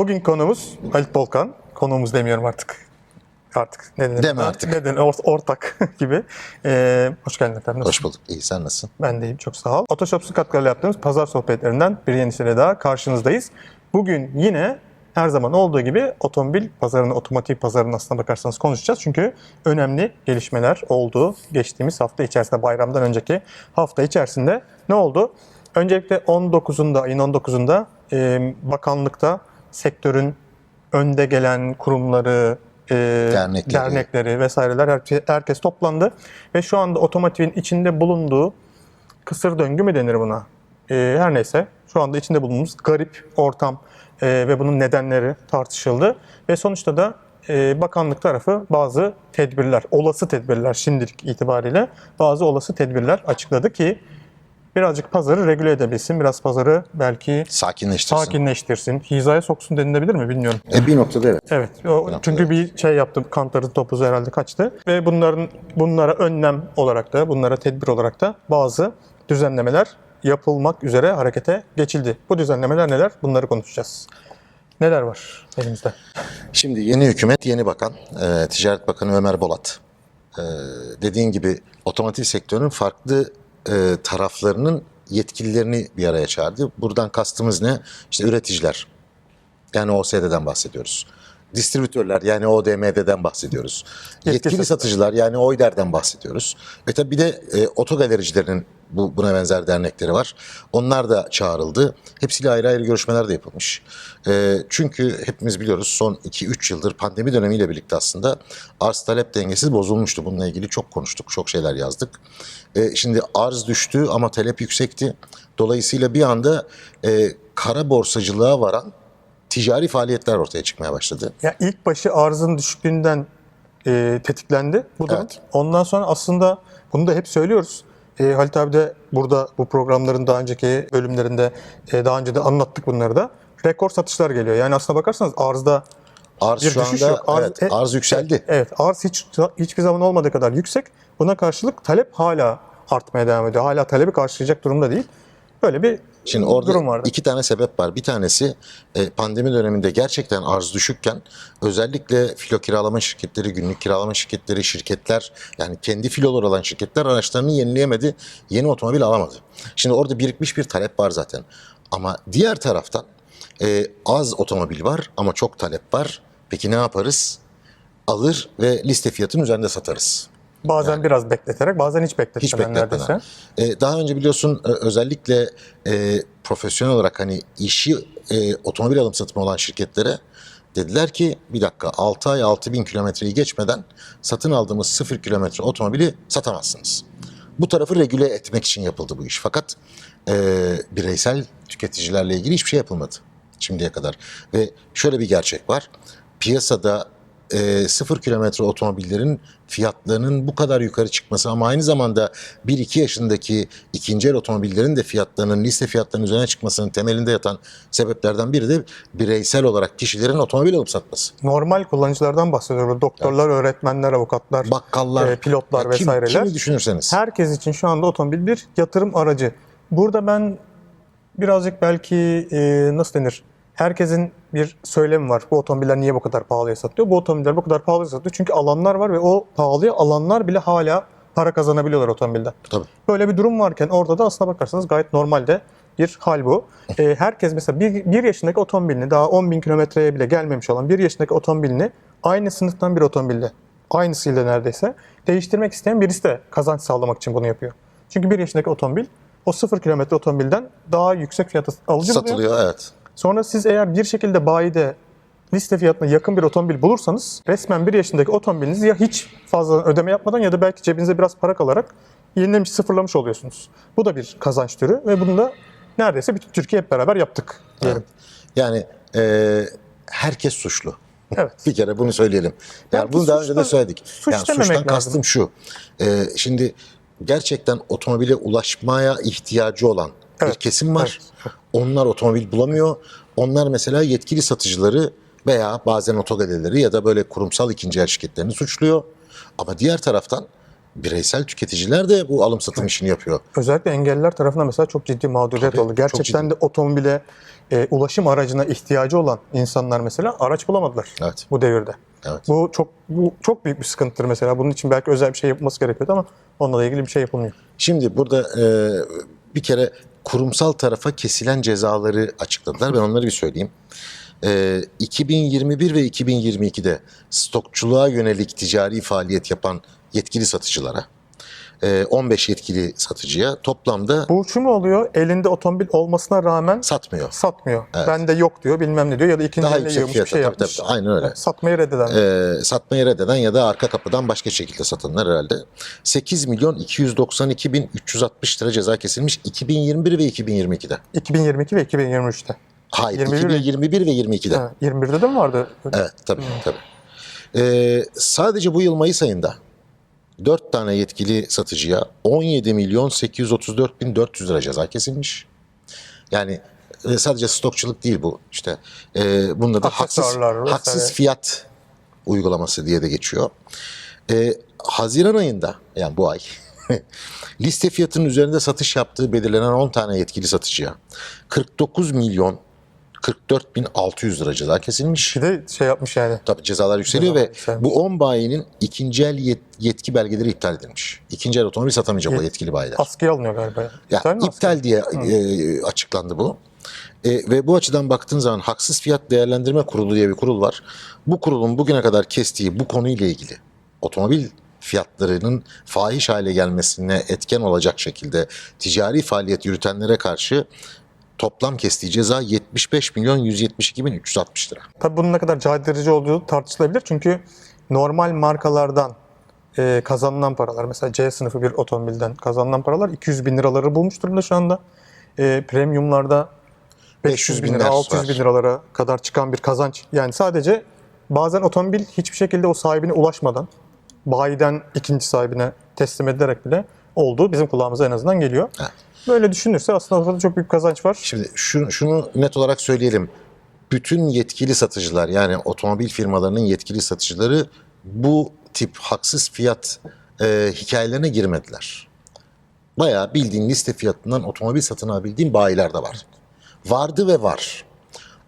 Bugün konumuz Halit Bolkan. Konuğumuz demiyorum artık. Artık ne denir? Deme artık. Ne denir? Or- Ortak gibi. Ee, hoş geldin efendim. Hoş bulduk. İyi sen nasılsın? Ben deyim çok sağ ol. Otoshops'un katkılarıyla yaptığımız pazar sohbetlerinden bir yenisiyle daha karşınızdayız. Bugün yine her zaman olduğu gibi otomobil pazarını, otomotiv pazarının aslına bakarsanız konuşacağız. Çünkü önemli gelişmeler oldu. Geçtiğimiz hafta içerisinde, bayramdan önceki hafta içerisinde ne oldu? Öncelikle 19'unda, ayın 19'unda e, bakanlıkta sektörün önde gelen kurumları, e, Dernekleri. dernekleri vesaireler her- herkes toplandı ve şu anda otomotivin içinde bulunduğu kısır döngü mü denir buna? Ee, her neyse şu anda içinde bulunduğumuz garip ortam e, ve bunun nedenleri tartışıldı ve sonuçta da e, bakanlık tarafı bazı tedbirler, olası tedbirler şimdilik itibariyle bazı olası tedbirler açıkladı ki birazcık pazarı regüle edebilsin, biraz pazarı belki Sakinleştirsin. sakinleştirsin, hizaya soksun denilebilir mi bilmiyorum. E, bir noktada evet. Evet. O, çünkü bir şey yaptım. Kantarın topuzu herhalde kaçtı. Ve bunların bunlara önlem olarak da, bunlara tedbir olarak da bazı düzenlemeler yapılmak üzere harekete geçildi. Bu düzenlemeler neler? Bunları konuşacağız. Neler var elimizde? Şimdi yeni hükümet, yeni bakan, e, Ticaret Bakanı Ömer Bolat. E, dediğin gibi otomotiv sektörünün farklı e, taraflarının yetkililerini bir araya çağırdı. Buradan kastımız ne? İşte üreticiler. Yani OSD'den bahsediyoruz. Distribütörler yani ODM'den bahsediyoruz. Yetkili Yetkili satıcılar yani OİDER'den bahsediyoruz. Ve tabii bir de e, otogalericilerin bu, buna benzer dernekleri var. Onlar da çağrıldı. Hepsiyle ayrı ayrı görüşmeler de yapılmış. E, çünkü hepimiz biliyoruz son 2-3 yıldır pandemi dönemiyle birlikte aslında arz talep dengesi bozulmuştu. Bununla ilgili çok konuştuk, çok şeyler yazdık. E, şimdi arz düştü ama talep yüksekti. Dolayısıyla bir anda e, kara borsacılığa varan ticari faaliyetler ortaya çıkmaya başladı. Ya ilk başı arzın düşüklüğünden e, tetiklendi bu durum. Evet. Ondan sonra aslında bunu da hep söylüyoruz. E, Halit abi de burada bu programların daha önceki bölümlerinde e, daha önce de anlattık bunları da. Rekor satışlar geliyor. Yani aslına bakarsanız arzda Arz bir şu düşüş anda yok. Arz, evet, e, arz yükseldi. Evet, arz hiç hiçbir zaman olmadığı kadar yüksek. Buna karşılık talep hala artmaya devam ediyor. Hala talebi karşılayacak durumda değil. Böyle bir Şimdi orada durum vardı. iki tane sebep var. Bir tanesi e, pandemi döneminde gerçekten arz düşükken özellikle filo kiralama şirketleri, günlük kiralama şirketleri, şirketler yani kendi filolar olan şirketler araçlarını yenileyemedi, yeni otomobil alamadı. Şimdi orada birikmiş bir talep var zaten. Ama diğer taraftan e, az otomobil var ama çok talep var. Peki ne yaparız? Alır ve liste fiyatının üzerinde satarız. Bazen biraz bekleterek, bazen hiç Hiç bekletmeden bekletmeden. neredeyse. Ee, daha önce biliyorsun e, özellikle e, profesyonel olarak hani işi e, otomobil alım satımı olan şirketlere dediler ki bir dakika 6 ay 6 bin kilometreyi geçmeden satın aldığımız 0 kilometre otomobili satamazsınız. Bu tarafı regüle etmek için yapıldı bu iş. Fakat e, bireysel tüketicilerle ilgili hiçbir şey yapılmadı şimdiye kadar. Ve şöyle bir gerçek var. Piyasada e, sıfır kilometre otomobillerin fiyatlarının bu kadar yukarı çıkması ama aynı zamanda 1-2 yaşındaki ikinci el otomobillerin de fiyatlarının liste fiyatlarının üzerine çıkmasının temelinde yatan sebeplerden biri de bireysel olarak kişilerin otomobil alıp satması. Normal kullanıcılardan bahsediyoruz. Doktorlar, öğretmenler, avukatlar, Bakkallar, e, pilotlar kim- vesaireler. Kimi düşünürseniz. Herkes için şu anda otomobil bir yatırım aracı. Burada ben birazcık belki e, nasıl denir? Herkesin bir söylemi var. Bu otomobiller niye bu kadar pahalıya satılıyor? Bu otomobiller bu kadar pahalıya satılıyor. Çünkü alanlar var ve o pahalıya alanlar bile hala para kazanabiliyorlar otomobilden. Tabii. Böyle bir durum varken orada da aslına bakarsanız gayet normalde bir hal bu. Ee, herkes mesela bir, bir yaşındaki otomobilini daha 10 bin kilometreye bile gelmemiş olan bir yaşındaki otomobilini aynı sınıftan bir otomobille aynısıyla neredeyse değiştirmek isteyen birisi de kazanç sağlamak için bunu yapıyor. Çünkü bir yaşındaki otomobil o 0 kilometre otomobilden daha yüksek fiyata alıcı buluyor. Satılıyor evet. Sonra siz eğer bir şekilde bayide liste fiyatına yakın bir otomobil bulursanız resmen bir yaşındaki otomobilinizi ya hiç fazla ödeme yapmadan ya da belki cebinize biraz para kalarak yenilemiş, sıfırlamış oluyorsunuz. Bu da bir kazanç türü ve bunu da neredeyse bütün Türkiye hep beraber yaptık diyelim. Yani e, herkes suçlu. Evet. Bir kere bunu söyleyelim. Yani Belki bunu daha önce de söyledik. suç yani suçtan lazım. kastım şu. Ee, şimdi gerçekten otomobile ulaşmaya ihtiyacı olan bir Evet, kesim var. Onlar otomobil bulamıyor. Onlar mesela yetkili satıcıları veya bazen otogalerileri ya da böyle kurumsal ikinci el şirketlerini suçluyor. Ama diğer taraftan bireysel tüketiciler de bu alım satım işini yapıyor. Özellikle engelliler tarafından mesela çok ciddi mağduriyet Tabii, oldu. Gerçekten de otomobile, e, ulaşım aracına ihtiyacı olan insanlar mesela araç bulamadılar Evet. bu devirde. Evet. Bu çok bu çok büyük bir sıkıntıdır mesela. Bunun için belki özel bir şey yapılması gerekiyordu ama onunla ilgili bir şey yapılmıyor. Şimdi burada e, bir kere kurumsal tarafa kesilen cezaları açıkladılar. Ben onları bir söyleyeyim. E, 2021 ve 2022'de stokçuluğa yönelik ticari faaliyet yapan yetkili satıcılara, 15 yetkili satıcıya toplamda Bu şu mu oluyor? Elinde otomobil olmasına rağmen satmıyor. satmıyor. Bende yok diyor, bilmem ne diyor ya da ikinci Daha elle yüksek yiyormuş bir fiyata şey tabii, yapmış. tabii, aynen öyle. Satmayı reddeden. e, satmayı reddeden ya da arka kapıdan başka şekilde satanlar herhalde. 8 milyon 292 bin 360 lira ceza kesilmiş 2021 ve 2022'de. 2022 ve 2023'te. Hayır 21 ve- 2021 ve 22'de. Ha, 21'de de mi vardı? Evet tabii tabii. Ee, sadece bu yıl Mayıs ayında 4 tane yetkili satıcıya 17 milyon 834 bin 400 lira ceza kesilmiş. Yani e, sadece stokçuluk değil bu işte. E, bunda da haksız, haksız fiyat uygulaması diye de geçiyor. E, Haziran ayında yani bu ay liste fiyatının üzerinde satış yaptığı belirlenen 10 tane yetkili satıcıya 49 milyon 44 bin 600 lira ceza kesilmiş. Bir de şey yapmış yani. Tabii cezalar yükseliyor Cezalar ve yükselmiş. bu 10 bayinin ikinci el yet- yetki belgeleri iptal edilmiş. İkinci el otomobil satamayacak o Yet- yetkili bayiler. Askıya alınıyor galiba. Ya, İptal mi askıya? iptal diye e, açıklandı bu. E, ve bu açıdan baktığın zaman Haksız Fiyat Değerlendirme Kurulu diye bir kurul var. Bu kurulun bugüne kadar kestiği bu konuyla ilgili otomobil fiyatlarının fahiş hale gelmesine etken olacak şekilde ticari faaliyet yürütenlere karşı toplam kestiği ceza 75 milyon 172 bin 360 lira. Tabii bunun ne kadar caydırıcı olduğu tartışılabilir. Çünkü normal markalardan e, kazanılan paralar, mesela C sınıfı bir otomobilden kazanılan paralar 200 bin liraları bulmuş durumda şu anda. E, premiumlarda 500 bin lira, binler 600 var. bin liralara kadar çıkan bir kazanç. Yani sadece bazen otomobil hiçbir şekilde o sahibine ulaşmadan, bayiden ikinci sahibine teslim edilerek bile olduğu bizim kulağımıza en azından geliyor. Evet. Böyle düşünürse aslında ortada çok büyük kazanç var. Şimdi şunu, şunu net olarak söyleyelim. Bütün yetkili satıcılar yani otomobil firmalarının yetkili satıcıları bu tip haksız fiyat e, hikayelerine girmediler. Bayağı bildiğin liste fiyatından otomobil satın alabildiğin bayiler de var. Vardı ve var.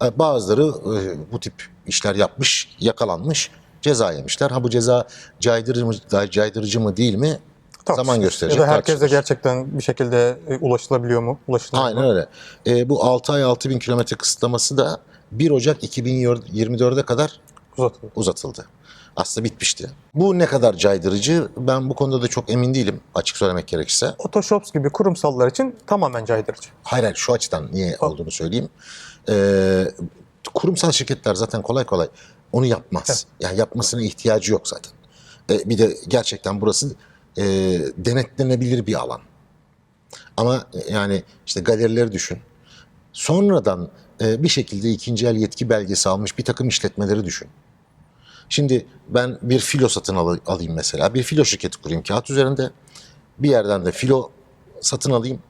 E, Bazıları e, bu tip işler yapmış, yakalanmış, ceza yemişler. Ha bu ceza caydırıcı mı, caydırıcı mı değil mi? Zaman Tartışılır. gösterecek. Ya da herkese tartışılır. gerçekten bir şekilde e, ulaşılabiliyor mu? Ulaşılıyor Aynen mu? öyle. E, bu 6 ay 6 bin kilometre kısıtlaması da 1 Ocak 2024'e kadar Uzatılıyor. uzatıldı. Aslında bitmişti. Bu ne kadar caydırıcı ben bu konuda da çok emin değilim açık söylemek gerekirse. Otoshops gibi kurumsallar için tamamen caydırıcı. Hayır hayır şu açıdan niye olduğunu söyleyeyim. E, kurumsal şirketler zaten kolay kolay onu yapmaz. Yani yapmasına ihtiyacı yok zaten. E, bir de gerçekten burası e, denetlenebilir bir alan. Ama e, yani işte galerileri düşün. Sonradan e, bir şekilde ikinci el yetki belgesi almış bir takım işletmeleri düşün. Şimdi ben bir filo satın al- alayım mesela. Bir filo şirketi kurayım kağıt üzerinde. Bir yerden de filo satın alayım.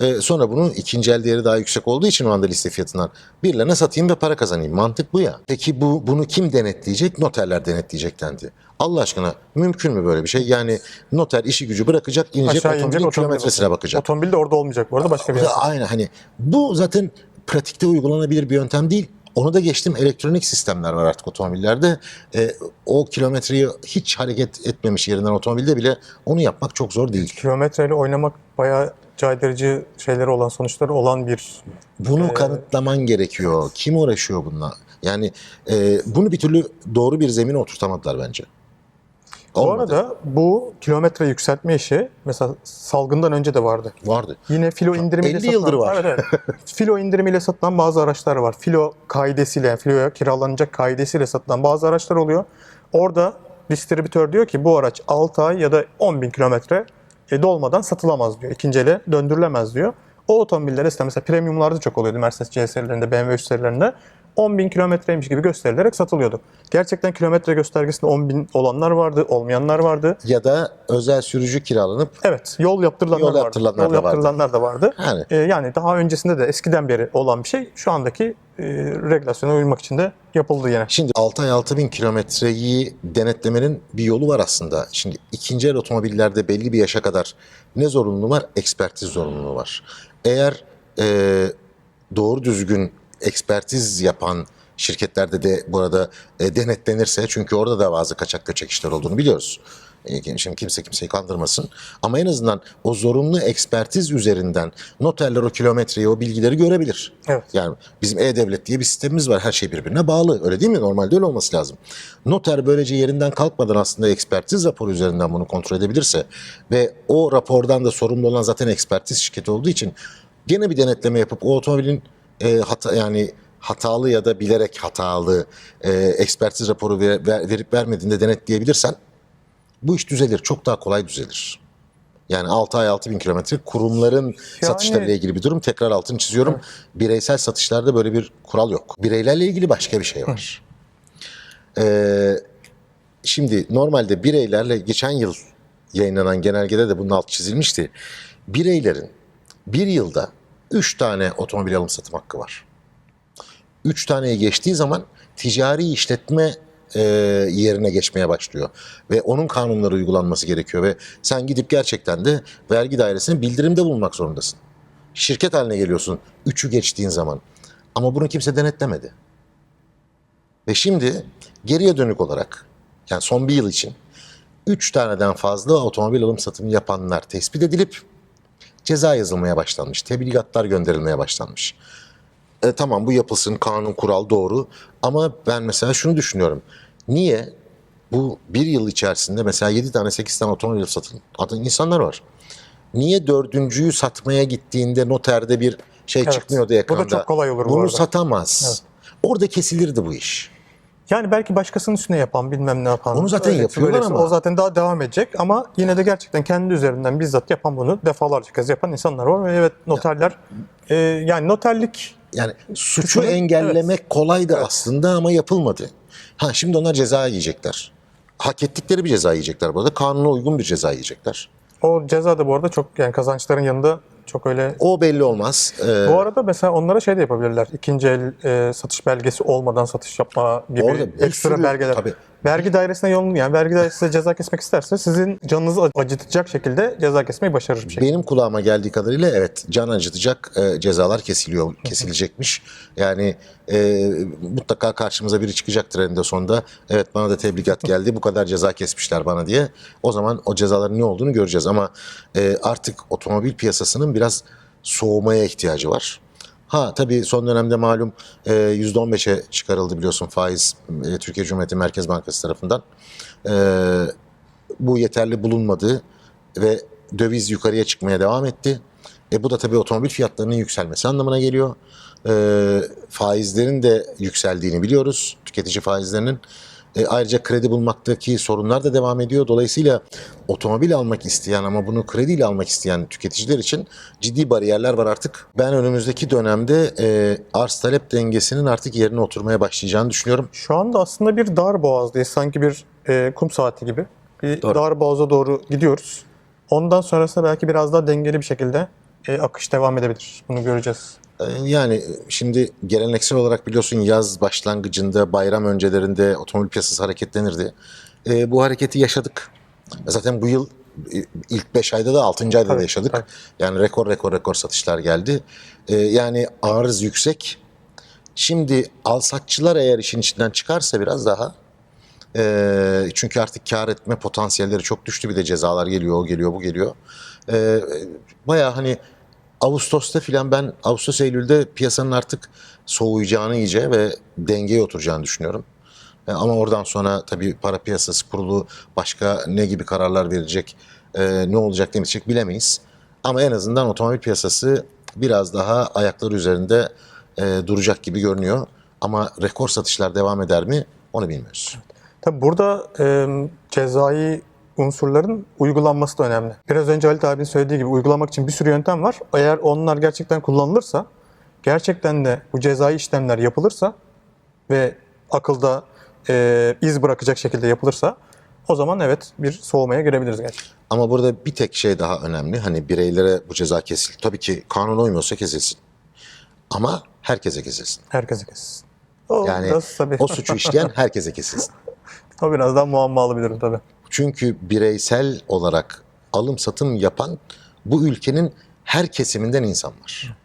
E, sonra bunu ikinci el değeri daha yüksek olduğu için o anda liste fiyatından birilerine satayım ve para kazanayım. Mantık bu ya. Peki bu bunu kim denetleyecek? Noterler denetleyecek dendi. Allah aşkına mümkün mü böyle bir şey? Yani noter işi gücü bırakacak, inecek Aşağı inecek otomobilin otomobile kilometresine bakacak. Otomobil de orada olmayacak bu arada başka bir yer. aynı hani bu zaten pratikte uygulanabilir bir yöntem değil. Onu da geçtim elektronik sistemler var artık otomobillerde. E, o kilometreyi hiç hareket etmemiş yerinden otomobilde bile onu yapmak çok zor değil. Kilometreyle oynamak bayağı caydırıcı şeyleri olan, sonuçları olan bir... Bunu kanıtlaman gerekiyor. Kim uğraşıyor bununla? Yani e, bunu bir türlü doğru bir zemine oturtamadılar bence. Bu Olmadı. arada bu kilometre yükseltme işi mesela salgından önce de vardı. Vardı. Yine filo indirimiyle 50 yıldır var. Evet, evet. filo indirimiyle satılan bazı araçlar var. Filo kaidesiyle, filoya kiralanacak kaidesiyle satılan bazı araçlar oluyor. Orada distribütör diyor ki bu araç 6 ay ya da 10 bin kilometre e, dolmadan satılamaz diyor. İkinci ele döndürülemez diyor. O otomobiller işte mesela premiumlarda çok oluyordu. Mercedes C serilerinde, BMW 3 serilerinde. 10 bin kilometreymiş gibi gösterilerek satılıyordu. Gerçekten kilometre göstergesinde 10 bin olanlar vardı, olmayanlar vardı. Ya da özel sürücü kiralanıp Evet, yol yaptırılanlar Yol vardı. yaptırılanlar yol vardı. yaptırılanlar da vardı. Yani. Ee, yani daha öncesinde de eskiden beri olan bir şey şu andaki e, regülasyona uymak için de yapıldı yine. Şimdi 6 ay 6 bin kilometreyi denetlemenin bir yolu var aslında. Şimdi ikinci el otomobillerde belli bir yaşa kadar ne zorunluluğu var? Ekspertiz zorunluluğu var. Eğer e, doğru düzgün ekspertiz yapan şirketlerde de bu arada e, denetlenirse çünkü orada da bazı kaçak göçek işler olduğunu biliyoruz. E, Şimdi kimse kimseyi kandırmasın. Ama en azından o zorunlu ekspertiz üzerinden noterler o kilometreyi, o bilgileri görebilir. Evet. Yani bizim E-Devlet diye bir sistemimiz var. Her şey birbirine bağlı. Öyle değil mi? Normalde öyle olması lazım. Noter böylece yerinden kalkmadan aslında ekspertiz raporu üzerinden bunu kontrol edebilirse ve o rapordan da sorumlu olan zaten ekspertiz şirketi olduğu için gene bir denetleme yapıp o otomobilin e, hata yani hatalı ya da bilerek hatalı e, ekspertiz raporu ver- ver- verip vermediğinde denetleyebilirsen bu iş düzelir. Çok daha kolay düzelir. Yani 6 ay 6 bin kilometre kurumların satışlarıyla ilgili bir durum. Tekrar altını çiziyorum. Bireysel satışlarda böyle bir kural yok. Bireylerle ilgili başka bir şey var. Ee, şimdi normalde bireylerle geçen yıl yayınlanan genelgede de bunun alt çizilmişti. Bireylerin bir yılda 3 tane otomobil alım satım hakkı var. 3 taneye geçtiği zaman ticari işletme e, yerine geçmeye başlıyor. Ve onun kanunları uygulanması gerekiyor ve sen gidip gerçekten de vergi dairesine bildirimde bulunmak zorundasın. Şirket haline geliyorsun 3'ü geçtiğin zaman. Ama bunu kimse denetlemedi. Ve şimdi geriye dönük olarak yani son bir yıl için 3 taneden fazla otomobil alım satımı yapanlar tespit edilip ceza yazılmaya başlanmış. Tebligatlar gönderilmeye başlanmış. E, tamam bu yapılsın kanun kural doğru ama ben mesela şunu düşünüyorum. Niye bu bir yıl içerisinde mesela 7 tane 8 tane otomobil satın atan insanlar var. Niye dördüncüyü satmaya gittiğinde noterde bir şey Evet. çıkmıyordu Bu da çok kolay olur bu Bunu arada. satamaz. Orada kesilirdi bu iş. Yani belki başkasının üstüne yapan bilmem ne yapan. Onu zaten öylesi, yapıyorlar böylesi, ama. O zaten daha devam edecek ama yine de gerçekten kendi üzerinden bizzat yapan bunu defalarca kez yapan insanlar var. Ve evet noterler e, yani noterlik Yani suçu Suçu- engellemek kolaydı aslında ama yapılmadı. Ha şimdi onlar ceza yiyecekler. Hak ettikleri bir ceza yiyecekler bu arada. Kanuna uygun bir ceza yiyecekler. o ceza da bu arada çok yani kazançların yanında çok öyle O belli olmaz. Ee, Bu arada mesela onlara şey de yapabilirler. İkinci el e, satış belgesi olmadan satış yapma gibi Orada ekstra sürü- belgeler. tabii. Vergi dairesine yolunu yani vergi dairesi size ceza kesmek isterse sizin canınızı acıtacak şekilde ceza kesmeyi başarır bir şekilde. Benim kulağıma geldiği kadarıyla evet can acıtacak e, cezalar kesiliyor, kesilecekmiş. Yani e, mutlaka karşımıza biri çıkacaktır eninde sonunda. Evet bana da tebligat geldi bu kadar ceza kesmişler bana diye. O zaman o cezaların ne olduğunu göreceğiz ama e, artık otomobil piyasasının biraz soğumaya ihtiyacı var. Ha tabii son dönemde malum e, %15'e çıkarıldı biliyorsun faiz e, Türkiye Cumhuriyeti Merkez Bankası tarafından. E, bu yeterli bulunmadı ve döviz yukarıya çıkmaya devam etti. E bu da tabii otomobil fiyatlarının yükselmesi anlamına geliyor. E, faizlerin de yükseldiğini biliyoruz. Tüketici faizlerinin. E, ayrıca kredi bulmaktaki sorunlar da devam ediyor. Dolayısıyla otomobil almak isteyen ama bunu krediyle almak isteyen tüketiciler için ciddi bariyerler var artık. Ben önümüzdeki dönemde e, arz talep dengesinin artık yerine oturmaya başlayacağını düşünüyorum. Şu anda aslında bir dar boğazdayız. Sanki bir e, kum saati gibi. Bir Doğru. dar boğaza doğru gidiyoruz. Ondan sonrasında belki biraz daha dengeli bir şekilde e, akış devam edebilir. Bunu göreceğiz. Ee, Yani şimdi geleneksel olarak biliyorsun yaz başlangıcında, bayram öncelerinde otomobil piyasası hareketlenirdi. Ee, bu hareketi yaşadık. Zaten bu yıl e, ilk 5 ayda da 6. ayda da Tabii, yaşadık. tabii. Yani rekor rekor rekor satışlar geldi. Ee, yani arız yüksek. Şimdi alsatçılar eğer işin içinden çıkarsa biraz daha e, çünkü artık kar etme potansiyelleri çok düştü. Bir de cezalar geliyor, o geliyor, bu geliyor. E, Baya hani Ağustos'ta filan ben Ağustos Eylül'de piyasanın artık soğuyacağını iyice ve dengeye oturacağını düşünüyorum. E, ama oradan sonra tabii para piyasası kurulu başka ne gibi kararlar verecek, e, ne olacak demeyecek bilemeyiz. Ama en azından otomobil piyasası biraz daha ayakları üzerinde e, duracak gibi görünüyor. Ama rekor satışlar devam eder mi onu bilmiyoruz. Tabii burada e, cezai unsurların uygulanması da önemli. Biraz önce Halit abinin söylediği gibi uygulamak için bir sürü yöntem var. Eğer onlar gerçekten kullanılırsa, gerçekten de bu cezai işlemler yapılırsa ve akılda e, iz bırakacak şekilde yapılırsa o zaman evet bir soğumaya girebiliriz gerçekten. Ama burada bir tek şey daha önemli. Hani bireylere bu ceza kesil. Tabii ki kanuna uymuyorsa kesilsin. Ama herkese kesilsin. Herkese kesin. O Yani biraz tabii. o suçu işleyen herkese kesilsin. o biraz daha muammalı bir durum tabii. Çünkü bireysel olarak alım satım yapan bu ülkenin her kesiminden insan var.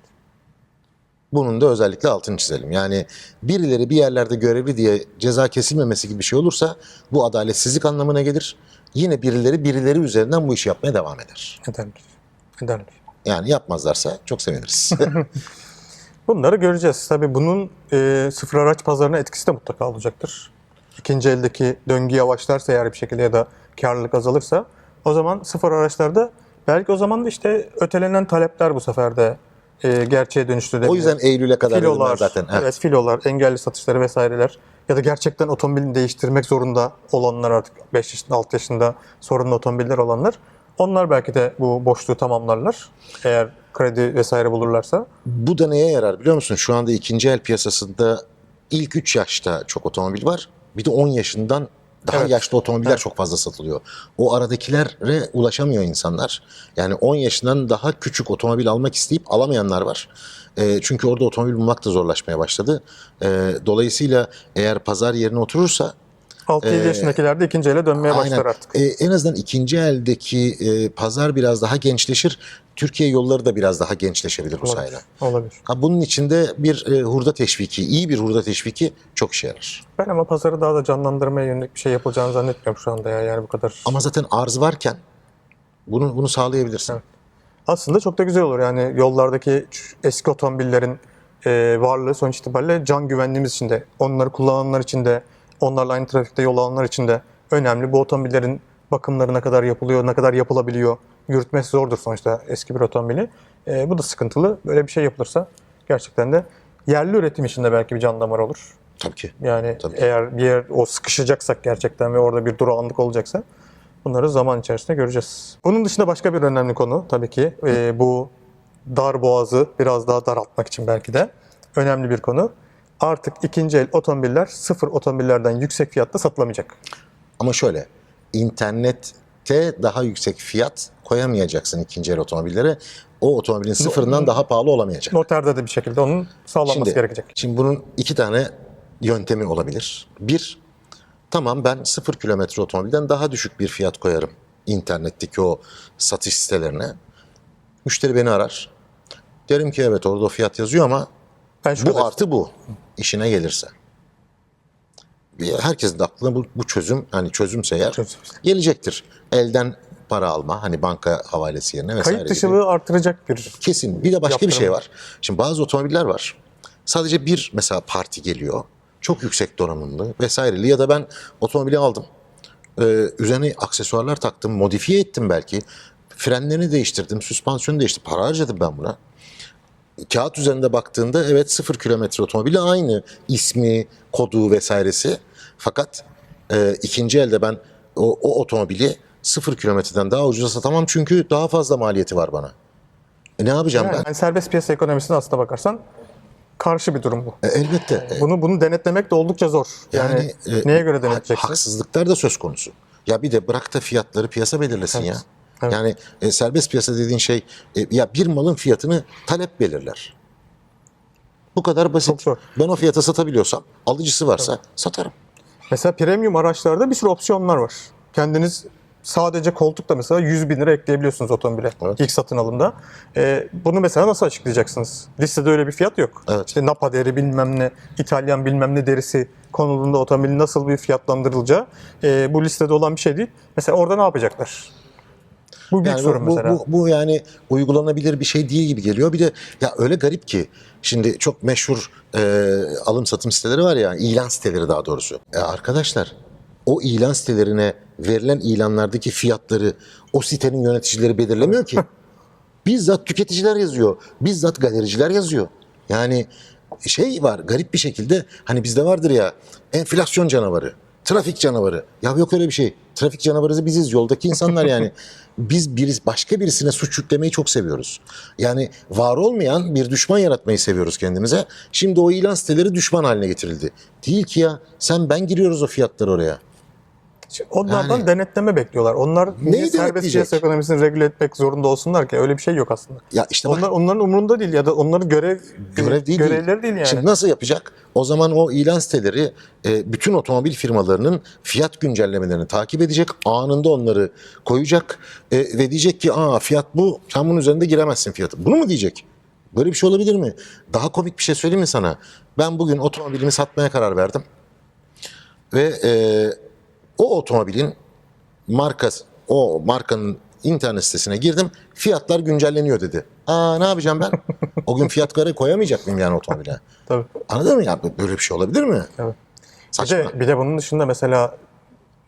Bunun da özellikle altını çizelim. Yani birileri bir yerlerde görevli diye ceza kesilmemesi gibi bir şey olursa bu adaletsizlik anlamına gelir. Yine birileri birileri üzerinden bu işi yapmaya devam eder. Ederler. Ederler. Yani yapmazlarsa çok seviniriz. Bunları göreceğiz. Tabii bunun e, sıfır araç pazarına etkisi de mutlaka olacaktır. İkinci eldeki döngü yavaşlarsa eğer bir şekilde ya da karlılık azalırsa o zaman sıfır araçlarda belki o zaman da işte ötelenen talepler bu sefer de e, gerçeğe dönüştürebilir. o yüzden Eylül'e kadar filolar, zaten. evet. Evet. filolar, engelli satışları vesaireler ya da gerçekten otomobilini değiştirmek zorunda olanlar artık 5 yaşında 6 yaşında sorunlu otomobiller olanlar onlar belki de bu boşluğu tamamlarlar eğer kredi vesaire bulurlarsa. Bu da neye yarar biliyor musun? Şu anda ikinci el piyasasında ilk 3 yaşta çok otomobil var. Bir de 10 yaşından daha Evet. yaşlı otomobiller Evet. çok fazla satılıyor. O aradakilere ulaşamıyor insanlar. Yani 10 yaşından daha küçük otomobil almak isteyip alamayanlar var. E, çünkü orada otomobil bulmak da zorlaşmaya başladı. E, dolayısıyla eğer pazar yerine oturursa 6-7 Ee, yaşındakiler de ikinci ele dönmeye başlar artık. e, en azından ikinci eldeki e, pazar biraz daha gençleşir. Türkiye yolları da biraz daha gençleşebilir bu sayede. Olabilir. Olabilir. Ha, bunun içinde bir e, hurda teşviki, iyi bir hurda teşviki çok işe yarar. Ben ama pazarı daha da canlandırmaya yönelik bir şey yapılacağını zannetmiyorum şu anda ya. Yani bu kadar. Ama zaten arz varken bunu bunu sağlayabilirsin. Evet. Aslında çok da güzel olur. Yani yollardaki eski otomobillerin e, varlığı sonuç itibariyle can güvenliğimiz için de, onları kullananlar için de, onlarla aynı trafikte yol alanlar için de önemli. Bu otomobillerin bakımları ne kadar yapılıyor, ne kadar yapılabiliyor. Yürütmesi zordur sonuçta eski bir otomobili. E, bu da sıkıntılı. Böyle bir şey yapılırsa gerçekten de yerli üretim için de belki bir can damar olur. Tabii ki. Yani Tabii. eğer bir yer o sıkışacaksak gerçekten ve orada bir durağanlık olacaksa bunları zaman içerisinde göreceğiz. Bunun dışında başka bir önemli konu tabii ki e, bu dar boğazı biraz daha daraltmak için belki de önemli bir konu. Artık ikinci el otomobiller sıfır otomobillerden yüksek fiyatta satılamayacak. Ama şöyle, internette daha yüksek fiyat koyamayacaksın ikinci el otomobillere. O otomobilin sıfırından daha pahalı olamayacak. Noterde de bir şekilde onun sağlanması Şimdi, gerekecek. şimdi bunun iki tane yöntemi olabilir. Bir, tamam ben sıfır kilometre otomobilden daha düşük bir fiyat koyarım internetteki o satış sitelerine. Müşteri beni arar. Derim ki evet orada o fiyat yazıyor ama Ben şu bu artı bu işine gelirse. Herkesin de aklına bu, bu çözüm hani çözümse eğer Çözüm. gelecektir. Elden para alma hani banka havalesi yerine vesaire kayıt gibi. dışılığı artıracak bir Kesin. Bir de başka bir şey Yaptırım. var. Şimdi bazı otomobiller var. Sadece bir mesela parti geliyor. Çok yüksek donanımlı vesaireli ya da ben otomobili aldım. Ee, üzerine aksesuarlar taktım, modifiye ettim belki. Frenlerini değiştirdim, süspansiyonu değiştirdim. Para harcadım ben buna. Kağıt üzerinde baktığında evet sıfır kilometre otomobili aynı ismi, kodu vesairesi. Fakat e, ikinci elde ben o, o otomobili sıfır kilometreden daha ucuza satamam çünkü daha fazla maliyeti var bana. E ne yapacağım yani, ben? yani serbest piyasa ekonomisine aslına bakarsan karşı bir durum bu. E, elbette. E, Bunu bunu denetlemek de oldukça zor. Yani, e, neye göre denetleyeceksin? Haksızlıklar da söz konusu. Ya bir de bırak da fiyatları piyasa belirlesin ya. Evet. Yani e, serbest piyasa dediğin şey e, ya bir malın fiyatını talep belirler. Bu kadar basit. Çok zor. Ben o fiyata satabiliyorsam, alıcısı varsa satarım. Mesela premium araçlarda bir sürü opsiyonlar var. Kendiniz sadece koltukta mesela 100 bin lira ekleyebiliyorsunuz otomobile Evet. ilk satın alımda. Ee, bunu mesela nasıl açıklayacaksınız? Listede öyle bir fiyat yok. Evet. İşte Napa deri bilmem ne, İtalyan bilmem ne derisi konulunda otomobilin nasıl bir fiyatlandırılacağı e, bu listede olan bir şey değil. Mesela orada ne yapacaklar? Bu büyük Yani sorun bu, mesela. bu, bu yani uygulanabilir bir şey değil gibi geliyor. Bir de ya öyle garip ki şimdi çok meşhur e, alım satım siteleri var ya ilan siteleri daha doğrusu. E, arkadaşlar o ilan sitelerine verilen ilanlardaki fiyatları o sitenin yöneticileri belirlemiyor ki. Bizzat tüketiciler yazıyor. Bizzat galericiler yazıyor. Yani şey var garip bir şekilde hani bizde vardır ya enflasyon canavarı. trafik canavarı. Ya yok öyle bir şey. Trafik canavarı biziz. Yoldaki insanlar yani. Biz birisi, başka birisine suç yüklemeyi çok seviyoruz. Yani var olmayan bir düşman yaratmayı seviyoruz kendimize. Şimdi o ilan siteleri düşman haline getirildi. Değil ki ya. Sen ben giriyoruz o fiyatları oraya. Onlardan Yani- denetleme bekliyorlar. Onlar niye serbest piyasa ekonomisini regüle etmek zorunda olsunlar ki? Öyle bir şey yok aslında. Ya işte bak, Onlar, onların umurunda değil ya da onların görev, görev değil. görevleri değil yani. Şimdi nasıl yapacak? O zaman o ilan siteleri e, bütün otomobil firmalarının fiyat güncellemelerini takip edecek. Anında onları koyacak e, ve diyecek ki aa fiyat bu sen bunun üzerinde giremezsin fiyatı. Bunu mu diyecek? Böyle bir şey olabilir mi? Daha komik bir şey söyleyeyim mi sana? Ben bugün otomobilimi satmaya karar verdim. Ve e, o otomobilin markası, o markanın internet sitesine girdim. Fiyatlar güncelleniyor dedi. Aa ne yapacağım ben? O gün fiyat karı koyamayacak mıyım yani otomobile? Tabii. Anladın mı ya? Böyle bir şey olabilir mi? Evet. Bir Saçma. de, bir de bunun dışında mesela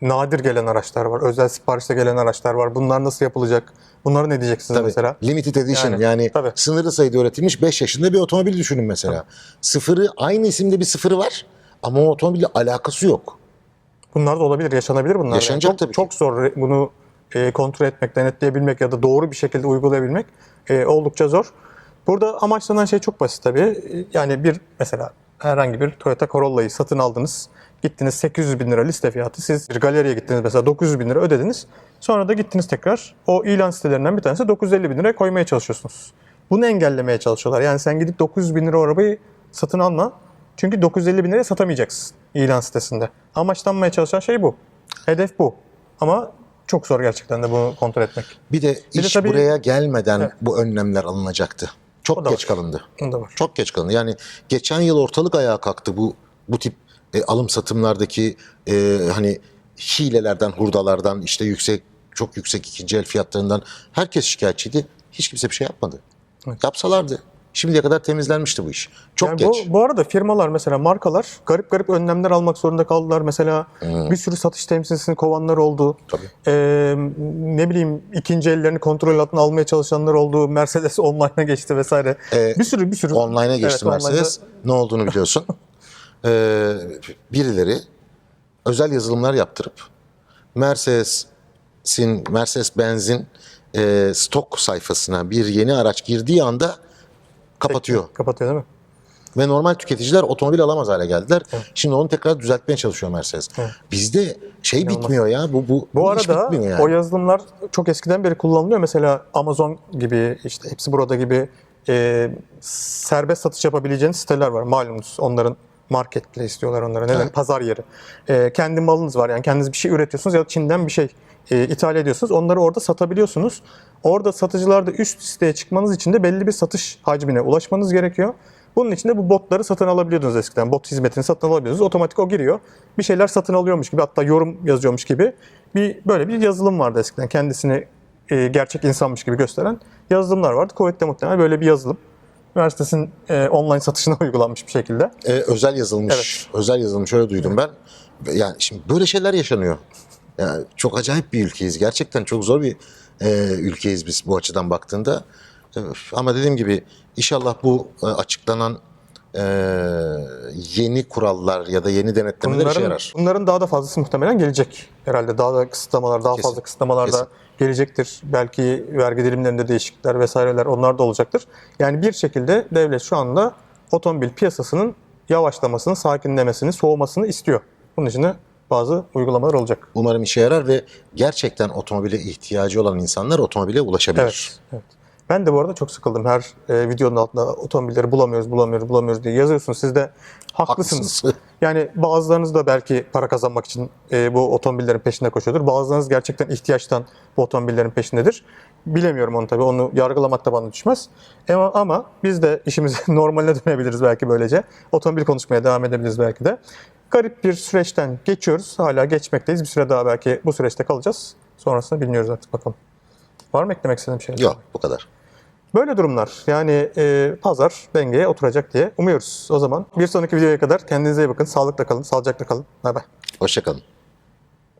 nadir gelen araçlar var. Özel siparişte gelen araçlar var. Bunlar nasıl yapılacak? Bunları ne diyeceksiniz Tabii. mesela? Limited edition yani, Yani, tabii. sınırlı sayıda üretilmiş 5 yaşında bir otomobil düşünün mesela. Sıfırı aynı isimde bir sıfırı var ama o otomobille alakası yok. Bunlar da olabilir, yaşanabilir bunlar. Yaşanacak çok, tabii ki. Çok zor bunu e, kontrol etmek, denetleyebilmek ya da doğru bir şekilde uygulayabilmek e, oldukça zor. Burada amaçlanan şey çok basit tabii. E, Yani bir mesela herhangi bir Toyota Corolla'yı satın aldınız. Gittiniz 800 bin lira liste fiyatı. Siz bir galeriye gittiniz mesela 900 bin lira ödediniz. Sonra da gittiniz tekrar o ilan sitelerinden bir tanesi 950 bin liraya koymaya çalışıyorsunuz. Bunu engellemeye çalışıyorlar. Yani sen gidip 900 bin lira arabayı satın alma. Çünkü 950 bin liraya satamayacaksın ilan sitesinde. Amaçlanmaya çalışan şey bu. Hedef bu. Ama çok zor gerçekten de bunu kontrol etmek. Bir de Bir de iş tabii- buraya gelmeden Evet. bu önlemler alınacaktı. Çok O da geç var. kalındı. Bunda var. Çok geç kalındı. Yani geçen yıl ortalık ayağa kalktı bu bu tip e, alım satımlardaki e, hani hilelerden, hurdalardan, işte yüksek çok yüksek ikinci el fiyatlarından herkes şikayetçiydi. Hiç kimse bir şey yapmadı. Evet. Yapsalardı şimdiye kadar temizlenmişti bu iş. Çok Yani geç. Bu, bu arada firmalar mesela markalar garip garip önlemler almak zorunda kaldılar. Mesela bir sürü satış temsilcisini kovanlar oldu. Tabii. Ee, ne bileyim ikinci ellerini kontrol altına almaya çalışanlar oldu. Mercedes online'a geçti vesaire. Ee, bir sürü bir sürü. Online'a geçti Evet, online'da- Mercedes. Ne olduğunu biliyorsun. Ee, birileri özel yazılımlar yaptırıp Mercedes'in Mercedes-Benz'in e, stok sayfasına bir yeni araç girdiği anda kapatıyor. Kapatıyor değil mi? Ve normal tüketiciler otomobil alamaz hale geldiler. Şimdi onu tekrar düzeltmeye çalışıyor Mercedes. Bizde şey İnanılmaz. bitmiyor ya. Bu bu, Bu arada bitmiyor yani. o yazılımlar çok eskiden beri kullanılıyor. Mesela Amazon gibi, işte hepsi burada gibi e, serbest satış yapabileceğiniz siteler var. Malumunuz onların marketplace diyorlar onlara. Neden? Evet. Pazar yeri. E, kendi malınız var yani kendiniz bir şey üretiyorsunuz ya da Çin'den bir şey e, ithal ediyorsunuz. Onları orada satabiliyorsunuz. Orada satıcılarda üst listeye çıkmanız için de belli bir satış hacmine ulaşmanız gerekiyor. Bunun için de bu botları satın alabiliyordunuz eskiden. Bot hizmetini satın alabiliyordunuz. Otomatik o giriyor. Bir şeyler satın alıyormuş gibi hatta yorum yazıyormuş gibi bir böyle bir yazılım vardı eskiden. Kendisini e, gerçek insanmış gibi gösteren yazılımlar vardı. Kuvvetle muhtemelen böyle bir yazılım. Üniversitesinin e, online satışına uygulanmış bir şekilde. Ee, özel yazılmış. Özel yazılmış öyle duydum ben. Yani şimdi böyle şeyler yaşanıyor. Yani çok acayip bir ülkeyiz. Gerçekten çok zor bir e, ülkeyiz biz bu açıdan baktığında. Öf, Ama dediğim gibi inşallah bu e, açıklanan e, yeni kurallar ya da yeni denetlemeler işe Bunların, yarar. bunların daha da fazlası muhtemelen gelecek. Herhalde daha da kısıtlamalar, daha Kesin, fazla kısıtlamalar da kesin. gelecektir. Belki vergi dilimlerinde değişiklikler vesaireler onlar da olacaktır. Yani bir şekilde devlet şu anda otomobil piyasasının yavaşlamasını, sakinlemesini, soğumasını istiyor. Bunun için de bazı uygulamalar olacak. Umarım işe yarar ve gerçekten otomobile ihtiyacı olan insanlar otomobile ulaşabilir. Evet. evet. Ben de bu arada çok sıkıldım. Her e, videonun altında otomobilleri bulamıyoruz, bulamıyoruz, bulamıyoruz diye yazıyorsunuz. Siz de haklısınız. Haklısınız. Yani bazılarınız da belki para kazanmak için e, bu otomobillerin peşinde koşuyordur. Bazılarınız gerçekten ihtiyaçtan bu otomobillerin peşindedir. Bilemiyorum onu tabii. Onu yargılamak da bana düşmez. Ama, ama biz de işimize normaline dönebiliriz belki böylece. Otomobil konuşmaya devam edebiliriz belki de. Garip bir süreçten geçiyoruz. Hala geçmekteyiz. Bir süre daha belki bu süreçte kalacağız. Sonrasını bilmiyoruz artık bakalım. Var mı eklemek istediğim bir şey? Yok bu kadar. Böyle durumlar. Yani e, pazar dengeye oturacak diye umuyoruz. O zaman bir sonraki videoya kadar kendinize iyi bakın. Sağlıkla kalın, sağlıcakla kalın. Bay bay. Hoşçakalın.